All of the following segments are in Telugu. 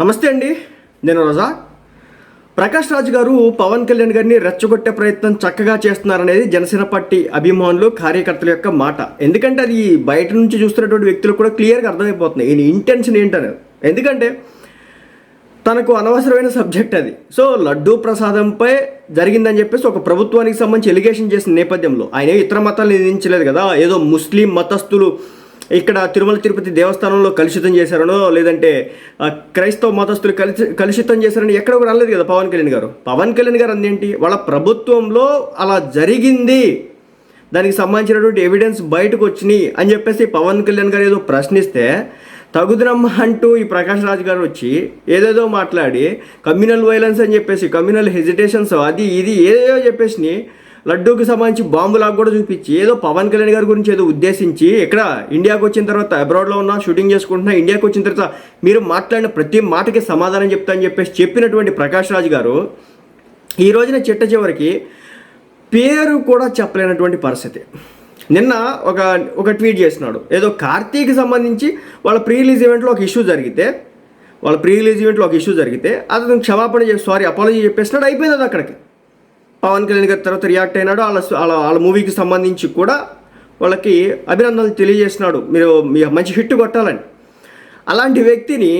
నమస్తే అండి నేను రోజా ప్రకాష్ రాజ్ గారు పవన్ కళ్యాణ్ గారిని రెచ్చగొట్టే ప్రయత్నం చక్కగా చేస్తున్నారనేది జనసేన పార్టీ అభిమానులు కార్యకర్తల యొక్క మాట. ఎందుకంటే అది బయట నుంచి చూస్తున్నటువంటి వ్యక్తులకు కూడా క్లియర్గా అర్థమైపోతుంది ఈయన ఇంటెన్షన్ ఏంటనేది ఎందుకంటే తనకు అనవసరమైన సబ్జెక్ట్ అది. సో లడ్డూ ప్రసాదంపై జరిగిందని చెప్పేసి ఒక ప్రభుత్వానికి సంబంధించి ఎలిగేషన్ చేసిన నేపథ్యంలో ఆయన ఇతర మతాలను నిందించలేదు కదా. ఏదో ముస్లిం మతస్థులు ఇక్కడ తిరుమల తిరుపతి దేవస్థానంలో కలుషితం చేశారనో లేదంటే క్రైస్తవ మతస్థులు కలిసి కలుషితం చేశారని ఎక్కడ కూడా అనలేదు కదా పవన్ కళ్యాణ్ గారు. పవన్ కళ్యాణ్ గారు అందేంటి? వాళ్ళ ప్రభుత్వంలో అలా జరిగింది. దానికి సంబంధించినటువంటి ఎవిడెన్స్ బయటకు వచ్చినాయి అని చెప్పేసి పవన్ కళ్యాణ్ గారు ఏదో ప్రశ్నిస్తే తగుదనమ్మ అంటూ ఈ ప్రకాష్ రాజ్ గారు వచ్చి ఏదేదో మాట్లాడి కమ్యూనల్ వైలెన్స్ అని చెప్పేసి కమ్యూనల్ హెజిటేషన్స్ అది ఇది ఏదేదో చెప్పేసి లడ్డూకి సంబంధించి బాంబులాగా కూడా చూపించి ఏదో పవన్ కళ్యాణ్ గారి గురించి ఏదో ఉద్దేశించి ఇక్కడ ఇండియాకి వచ్చిన తర్వాత అబ్రాడ్లో ఉన్నా షూటింగ్ చేసుకుంటున్నా ఇండియాకి వచ్చిన తర్వాత మీరు మాట్లాడిన ప్రతి మాటకి సమాధానం చెప్తా అని చెప్పేసి చెప్పినటువంటి ప్రకాష్ రాజ్ గారు ఈ రోజున చిట్ట చివరికి పేరు కూడా చెప్పలేనటువంటి పరిస్థితి. నిన్న ఒక ఒక ట్వీట్ చేసినాడు ఏదో కార్తీక్ సంబంధించి వాళ్ళ ప్రీ రిలీజ్ ఈవెంట్లో ఒక ఇష్యూ జరిగితే వాళ్ళ ప్రీ రిలీజ్ ఈవెంట్లో ఒక ఇష్యూ జరిగితే అతను క్షమాపణ చెప్పి సారీ అపాలజీ చెప్పేసినాడు అయిపోయింది అది అక్కడికి. పవన్ కళ్యాణ్ గారి తర్వాత రియాక్ట్ అయినాడు. వాళ్ళ వాళ్ళ వాళ్ళ మూవీకి సంబంధించి కూడా వాళ్ళకి అభినందనలు తెలియజేసినాడు. మీరు మీ మంచి హిట్ కొట్టాలని. అలాంటి వ్యక్తిని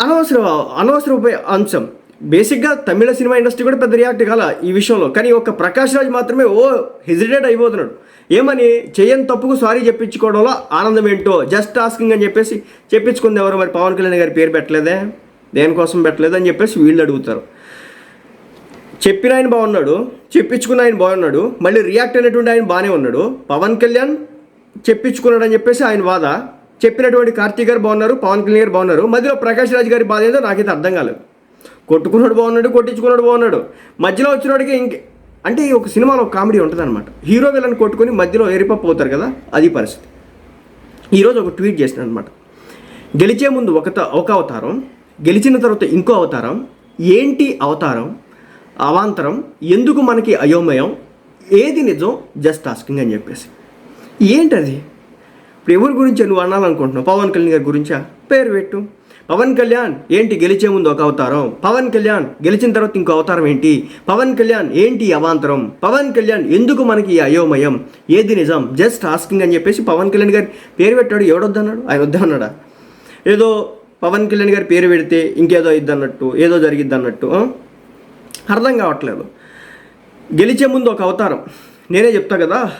అనవసర అనవసర అంశం. బేసిక్గా తమిళ సినిమా ఇండస్ట్రీ కూడా పెద్ద రియాక్ట్ కాల ఈ విషయంలో. కానీ ఒక ప్రకాష్ రాజ్ మాత్రమే ఓ హెజిటేట్ అయిపోతున్నాడు. ఏమని చేయని తప్పుకు సారీ చెప్పించుకోవడంలో ఆనందం ఏంటో జస్ట్ ఆస్కింగ్ అని చెప్పేసి చెప్పించుకుంది ఎవరు మరి? పవన్ కళ్యాణ్ గారి పేరు పెట్టలేదే? దేనికోసం పెట్టలేదు అని చెప్పేసి వీళ్ళు అడుగుతారు. చెప్పిన ఆయన బాగున్నాడు చెప్పించుకున్న ఆయన బాగున్నాడు మళ్ళీ రియాక్ట్ అయినటువంటి ఆయన బాగానే ఉన్నాడు. పవన్ కళ్యాణ్ చెప్పించుకున్నాడు అని చెప్పేసి ఆయన వాద చెప్పినటువంటి కార్తీక్ గారు బాగున్నారు పవన్ కళ్యాణ్ గారు బాగున్నారు. మధ్యలో ప్రకాష్ రాజ్ గారి బాధ ఏదో నాకైతే అర్థం కాలేదు. కొట్టుకున్నాడు బాగున్నాడు కొట్టించుకున్నాడు బాగున్నాడు. మధ్యలో వచ్చినోడికి ఇంక అంటే ఈ ఒక సినిమాలో ఒక కామెడీ ఉంటుందన్నమాట. హీరో వీళ్ళని కొట్టుకుని మధ్యలో ఎరిపప్పు కదా అది పరిస్థితి. ఈరోజు ఒక ట్వీట్ చేసిన అనమాట గెలిచే ముందు ఒక ఒక అవతారం గెలిచిన తర్వాత ఇంకో అవతారం ఏంటి అవతారం? అవాంతరం ఎందుకు మనకి అయోమయం? ఏది నిజం? జస్ట్ ఆస్కింగ్ అని చెప్పేసి. ఏంటది? ఇప్పుడు ఎవరి గురించి నువ్వు అనాలనుకుంటున్నావు? పవన్ కళ్యాణ్ గారి గురించా? పేరు పెట్టు. పవన్ కళ్యాణ్ ఏంటి గెలిచే ముందు ఒక అవతారం? పవన్ కళ్యాణ్ గెలిచిన తర్వాత ఇంకో అవతారం ఏంటి? పవన్ కళ్యాణ్ ఏంటి అవాంతరం? పవన్ కళ్యాణ్ ఎందుకు మనకి ఈ అయోమయం? ఏది నిజం? జస్ట్ ఆస్కింగ్ అని చెప్పేసి పవన్ కళ్యాణ్ గారి పేరు పెట్టాడు. ఎవడొద్దన్నాడు? ఆయన వద్దన్నాడా ఏదో పవన్ కళ్యాణ్ గారి పేరు పెడితే ఇంకేదో అయిద్ది అన్నట్టు ఏదో జరిగిద్ది అన్నట్టు అర్థం కావట్లేదు. గెలిచే ముందు ఒక అవతారం. నేనే చెప్తా కదా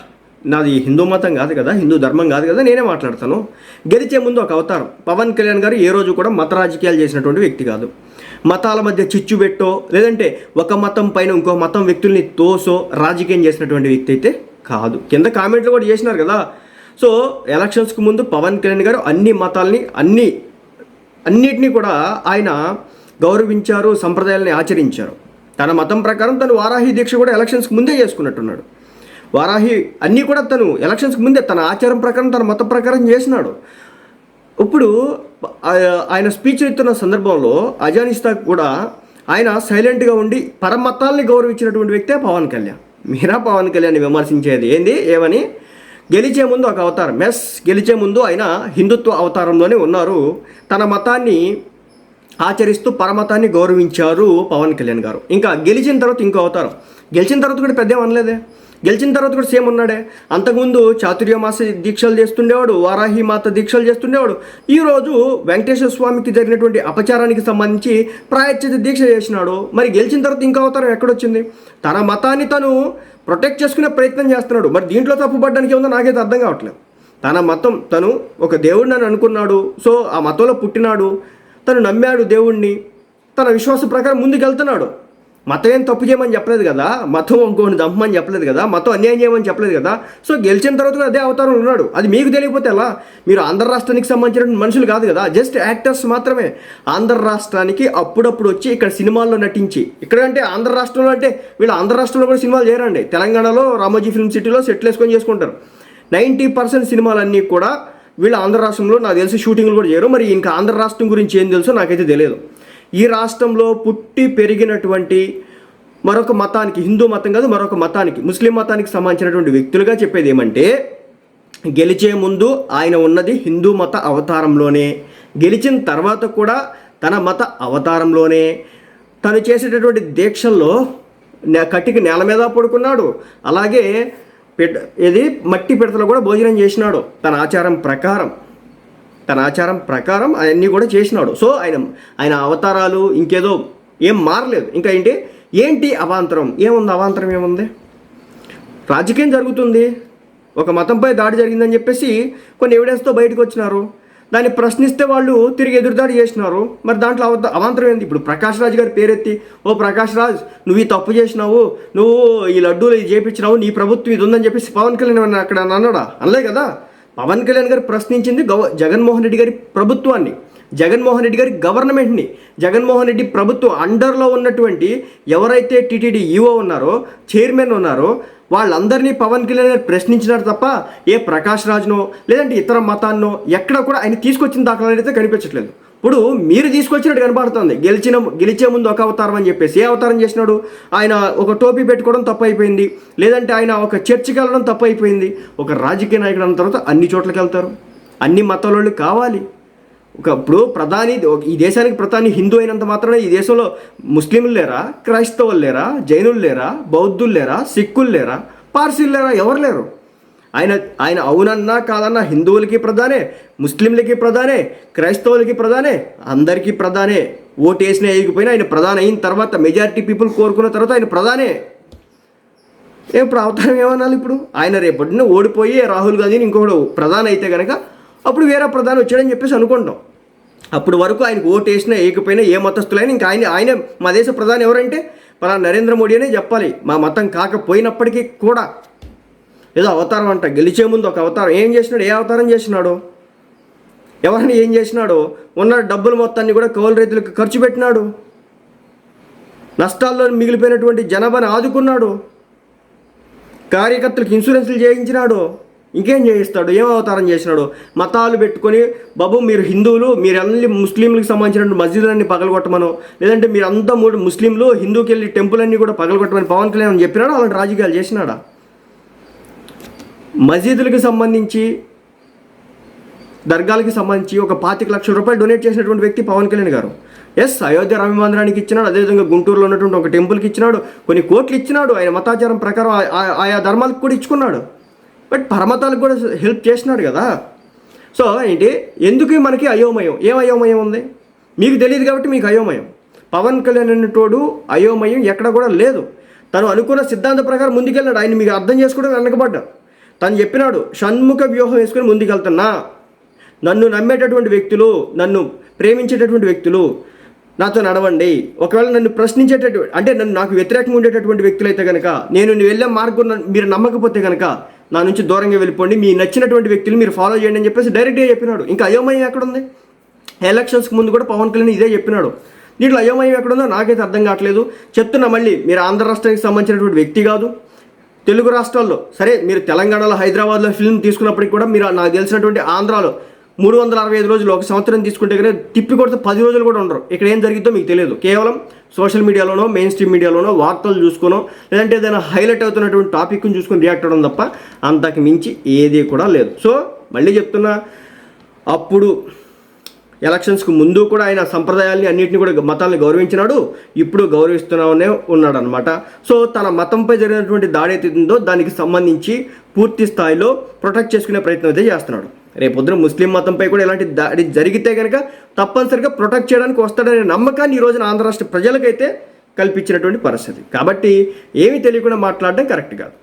నాది హిందూ మతం కాదు కదా హిందూ ధర్మం కాదు కదా నేనే మాట్లాడతాను. గెలిచే ముందు ఒక అవతారం. పవన్ కళ్యాణ్ గారు ఏ రోజు కూడా మత రాజకీయాలు చేసినటువంటి వ్యక్తి కాదు. మతాల మధ్య చిచ్చు పెట్టో లేదంటే ఒక మతం పైన ఇంకో మతం వ్యక్తుల్ని తోసో రాజకీయం చేసినటువంటి వ్యక్తి అయితే కాదు. కింద కామెంట్లు కూడా చేసినారు కదా. సో ఎలక్షన్స్కి ముందు పవన్ కళ్యాణ్ గారు అన్ని మతాల్ని అన్ని అన్నిటినీ కూడా ఆయన గౌరవించారు సంప్రదాయాలని ఆచరించారు. తన మతం ప్రకారం తను వారాహి దీక్ష కూడా ఎలక్షన్స్కి ముందే చేసుకున్నట్టున్నాడు. వారాహి అన్నీ కూడా తను ఎలక్షన్స్కి ముందే తన ఆచారం ప్రకారం తన మతం ప్రకారం చేసినాడు. ఇప్పుడు ఆయన స్పీచ్ ఇస్తున్న సందర్భంలో అజానిస్తా కూడా ఆయన సైలెంట్గా ఉండి పరమతాల్ని గౌరవించినటువంటి వ్యక్తే పవన్ కళ్యాణ్. మీరా పవన్ కళ్యాణ్ విమర్శించేది ఏంది? ఏమని? గెలిచే ముందు ఒక అవతారం. మెస్ గెలిచే ముందు ఆయన హిందుత్వ అవతారంలోనే ఉన్నారు. తన మతాన్ని ఆచరిస్తూ పరమతాన్ని గౌరవించారు పవన్ కళ్యాణ్ గారు. ఇంకా గెలిచిన తర్వాత ఇంకో అవతారం. గెలిచిన తర్వాత కూడా పెద్ద అనలేదే. గెలిచిన తర్వాత కూడా సేమ్ ఉన్నాడే. అంతకుముందు చాతుర్యమాస దీక్షలు చేస్తుండేవాడు వారాహి మాత దీక్షలు చేస్తుండేవాడు. ఈరోజు వెంకటేశ్వర స్వామికి జరిగినటువంటి అపచారానికి సంబంధించి ప్రాయశ్చిత దీక్ష చేసినాడు. మరి గెలిచిన తర్వాత ఇంకో అవతారం ఎక్కడొచ్చింది? తన మతాన్ని తను ప్రొటెక్ట్ చేసుకునే ప్రయత్నం చేస్తున్నాడు. మరి దీంట్లో తప్పుపడడానికి ఏముందో నాకైతే అర్థం కావట్లేదు. తన మతం తను ఒక దేవుడిని అని అనుకున్నాడు. సో ఆ మతంలో పుట్టినాడు. తను నమ్మాడు దేవుణ్ణి తన విశ్వాసం ప్రకారం ముందుకెళ్తున్నాడు. మతం ఏం తప్పు చేయమని చెప్పలేదు కదా మతం ఇంకోని దమ్మని చెప్పలేదు కదా మతం అన్యాయం చేయమని చెప్పలేదు కదా సో గెలిచిన తర్వాత కూడా అదే అవతారం ఉన్నాడు. అది మీకు తెలియకపోతే ఎలా? మీరు ఆంధ్ర రాష్ట్రానికి సంబంధించిన మనుషులు కాదు కదా జస్ట్ యాక్టర్స్ మాత్రమే. ఆంధ్ర రాష్ట్రానికి అప్పుడప్పుడు వచ్చి ఇక్కడ సినిమాల్లో నటించి ఇక్కడ అంటే ఆంధ్ర రాష్ట్రంలో అంటే వీళ్ళు ఆంధ్ర రాష్ట్రంలో కూడా సినిమాలు చేయరండి. తెలంగాణలో రామోజీ ఫిల్మ్ సిటీలో సెటిల్ వేసుకొని చేసుకుంటారు. నైంటీ పర్సెంట్ సినిమాలన్నీ కూడా వీళ్ళు ఆంధ్ర రాష్ట్రంలో నాకు తెలిసి షూటింగ్లు కూడా చేయరు. మరి ఇంకా ఆంధ్ర రాష్ట్రం గురించి ఏం తెలుసో నాకైతే తెలియదు. ఈ రాష్ట్రంలో పుట్టి పెరిగినటువంటి మరొక మతానికి హిందూ మతం కాదు మరొక మతానికి ముస్లిం మతానికి సంబంధించినటువంటి వ్యక్తులుగా చెప్పేది ఏమంటే గెలిచే ముందు ఆయన ఉన్నది హిందూ మత అవతారంలోనే గెలిచిన తర్వాత కూడా తన మత అవతారంలోనే తను చేసేటటువంటి దీక్షల్లో నే- కట్టికి నేల మీద పడుకున్నాడు. అలాగే పిట ఇది మట్టి పిడతలో కూడా భోజనం చేసినాడు. తన ఆచారం ప్రకారం. తన ఆచారం ప్రకారం అవన్నీ కూడా చేసినాడు. సో ఆయన ఆయన అవతారాలు ఇంకేదో ఏం మారలేదు. ఇంకా ఏంటి? ఏంటి అవాంతరం? ఏముంది? అవాంతరం ఏముంది? రాజకీయం జరుగుతుంది. ఒక మతంపై దాడి జరిగిందని చెప్పేసి కొన్ని ఎవిడెన్స్తో బయటకు వచ్చినారు. దాన్ని ప్రశ్నిస్తే వాళ్ళు తిరిగి ఎదురుదాడి చేసినారు. మరి దాంట్లో అవ అవాంతరం ఏంది? ఇప్పుడు ప్రకాష్ రాజ్ గారి పేరెత్తి ఓ ప్రకాష్ రాజ్ నువ్వు ఈ తప్పు చేసినావు నువ్వు ఈ లడ్డూలు ఇది చేపించినావు నీ ప్రభుత్వం ఇది ఉందని చెప్పేసి పవన్ కళ్యాణ్ అక్కడ అన్నాడా? అనలే కదా. పవన్ కళ్యాణ్ గారు ప్రశ్నించింది గవ జగన్మోహన్ రెడ్డి గారి ప్రభుత్వాన్ని. జగన్మోహన్ రెడ్డి గారి గవర్నమెంట్ని. జగన్మోహన్ రెడ్డి ప్రభుత్వం అండర్లో ఉన్నటువంటి ఎవరైతే టీటీడీ ఈఓ ఉన్నారో చైర్మన్ ఉన్నారో వాళ్ళందరినీ పవన్ కళ్యాణ్ గారు ప్రశ్నించినారు తప్ప ఏ ప్రకాష్ రాజ్నో లేదంటే ఇతర మతాన్నో ఎక్కడ కూడా ఆయన తీసుకొచ్చిన దాఖలాలు అయితే కనిపించట్లేదు. ఇప్పుడు మీరు తీసుకొచ్చినట్టు కనబడుతుంది. గెలిచిన గెలిచే ముందు ఒక అవతారం అని చెప్పేసి ఏ అవతారం చేసినాడు? ఆయన ఒక టోపీ పెట్టుకోవడం తప్పు అయిపోయింది లేదంటే ఆయన ఒక చర్చికి వెళ్ళడం తప్పు అయిపోయింది ఒక రాజకీయ నాయకుడు అన్న తర్వాత అన్ని చోట్లకి వెళ్తారు. అన్ని మతాల కావాలి. ఇప్పుడు ప్రధాని ఈ దేశానికి ప్రధాని హిందూ అయినంత మాత్రమే ఈ దేశంలో ముస్లింలు లేరా క్రైస్తవులు లేరా జైనులు లేరా బౌద్ధులు లేరా సిక్కులు లేరా పార్సీలు లేరా ఎవరు లేరు. ఆయన ఆయన అవునన్నా కాదన్నా హిందువులకి ప్రధానే ముస్లింలకి ప్రధానే క్రైస్తవులకి ప్రధానే అందరికీ ప్రధానే. ఓటు వేసిన వేయకపోయినా ఆయన ప్రధాన అయిన తర్వాత మెజారిటీ పీపుల్ కోరుకున్న తర్వాత ఆయన ప్రధానే. ఏ ఇప్పుడు అవతారం ఏమనాలి ఇప్పుడు? ఆయన రేపటిన ఓడిపోయి రాహుల్ గాంధీని ఇంకొకడు ప్రధాని అయితే కనుక అప్పుడు వేరే ప్రధాని వచ్చాడని చెప్పేసి అనుకుంటాం. అప్పుడు వరకు ఆయనకు ఓటు వేసినా ఏకపోయినా ఏ మతస్థులైనా ఇంకా ఆయన ఆయన మా దేశ ప్రధాని ఎవరంటే మన నరేంద్ర మోడీ అనే చెప్పాలి. మా మతం కాకపోయినప్పటికీ కూడా. ఏదో అవతారం అంట గెలిచే ముందు ఒక అవతారం. ఏం చేసినాడు? ఏ అవతారం చేసినాడు? ఎవరిని ఏం చేసినాడో? ఉన్న డబ్బులు మొత్తాన్ని కూడా కౌలు రైతులకు ఖర్చు పెట్టినాడు. నష్టాల్లో మిగిలిపోయినటువంటి జనాభాని ఆదుకున్నాడు. కార్యకర్తలకు ఇన్సూరెన్స్లు చేయించినాడు. ఇంకేం చేయిస్తాడు? ఏం అవతారం చేసినాడు? మతాలు పెట్టుకొని బాబు మీరు హిందువులు మీరు అన్ని ముస్లింలకు సంబంధించిన మస్జిదులన్నీ పగలగొట్టమను. లేదంటే మీరు అంతా మూడు ముస్లింలు హిందూకి వెళ్ళి టెంపుల్ అన్నీ కూడా పగలగొట్టమని పవన్ కళ్యాణ్ అని చెప్పినాడు? అలాంటి రాజకీయాలు చేసినాడా? మసీదులకు సంబంధించి దర్గాలకి సంబంధించి ఒక పాతిక లక్షల రూపాయలు డొనేట్ చేసినటువంటి వ్యక్తి పవన్ కళ్యాణ్ గారు. ఎస్ అయోధ్య రామ మందిరానికి ఇచ్చినాడు. అదేవిధంగా గుంటూరులో ఉన్నటువంటి ఒక టెంపుల్కి ఇచ్చినాడు. కొన్ని కోట్లు ఇచ్చినాడు. ఆయన మతాచారం ప్రకారం ఆ- ఆయా ధర్మాలకు కూడా ఇచ్చుకున్నాడు. బట్ పరమతాలకు కూడా హెల్ప్ చేసినాడు కదా. సో ఏంటి? ఎందుకు మనకి అయోమయం? ఏం అయోమయం ఉంది? మీకు తెలియదు కాబట్టి మీకు అయోమయం. పవన్ కళ్యాణ్ అనేటోడు అయోమయం ఎక్కడ కూడా లేదు. తను అనుకున్న సిద్ధాంత ప్రకారం ముందుకెళ్ళాడు. ఆయన మీకు అర్థం చేసుకోవడం వెనకబడ్డాడు. తను చెప్పినాడు షణ్ముఖ వ్యూహం వేసుకుని ముందుకెళ్తున్నా. నన్ను నమ్మేటటువంటి వ్యక్తులు నన్ను ప్రేమించేటటువంటి వ్యక్తులు నాతో నడవండి. ఒకవేళ నన్ను ప్రశ్నించేటటువంటి అంటే నన్ను నాకు వ్యతిరేకంగా ఉండేటటువంటి వ్యక్తులు అయితే కనుక నేను నువ్వు వెళ్ళే మార్గం మీరు నమ్మకపోతే కనుక నా నుంచి దూరంగా వెళ్ళిపోండి. మీ నచ్చినటువంటి వ్యక్తులు మీరు ఫాలో చేయండి అని చెప్పేసి డైరెక్ట్గా చెప్పినాడు. ఇంకా అయోమయం ఎక్కడుంది? ఎలక్షన్స్కి ముందు కూడా పవన్ కళ్యాణ్ ఇదే చెప్పినాడు. దీంట్లో అయోమయం ఎక్కడుందో నాకైతే అర్థం కావట్లేదు. చెప్తున్నా మళ్ళీ మీరు ఆంధ్ర రాష్ట్రానికి సంబంధించినటువంటి వ్యక్తి కాదు. తెలుగు రాష్ట్రాల్లో సరే మీరు తెలంగాణలో హైదరాబాద్లో ఫిల్మ్ తీసుకున్నప్పటికి కూడా మీరు నాకు తెలిసినటువంటి ఆంధ్రాలో మూడు వందల అరవై ఐదు రోజులు ఒక సంవత్సరం తీసుకుంటే కనుక తిప్పి కొడితే పది రోజులు కూడా ఉండరు. ఇక్కడ ఏం జరిగిద్దో మీకు తెలియదు. కేవలం సోషల్ మీడియాలోనో మెయిన్ స్ట్రీమ్ మీడియాలోనో వార్తలు చూసుకోనో లేదంటే ఏదైనా హైలైట్ అవుతున్నటువంటి టాపిక్ని చూసుకొని రియాక్ట్ అవ్వడం తప్ప అంతకు మించి ఏది కూడా లేదు. సో మళ్ళీ చెప్తున్నా అప్పుడు ఎలక్షన్స్కి ముందు కూడా ఆయన సంప్రదాయాల్ని అన్నింటినీ కూడా మతాలను గౌరవించినాడు. ఇప్పుడు గౌరవిస్తున్నానే ఉన్నాడు అనమాట సో తన మతంపై జరిగినటువంటి దాడి అయితే ఉందో దానికి సంబంధించి పూర్తి స్థాయిలో ప్రొటెక్ట్ చేసుకునే ప్రయత్నం అయితే చేస్తున్నాడు. రేపొద్దున ముస్లిం మతంపై కూడా ఇలాంటి దాడి జరిగితే కనుక తప్పనిసరిగా ప్రొటెక్ట్ చేయడానికి వస్తాడనే నమ్మకాన్ని ఈ రోజున ఆంధ్ర రాష్ట్ర ప్రజలకైతే కల్పించినటువంటి పరిస్థితి. కాబట్టి ఏమీ తెలియకుండా మాట్లాడడం కరెక్ట్ కాదు.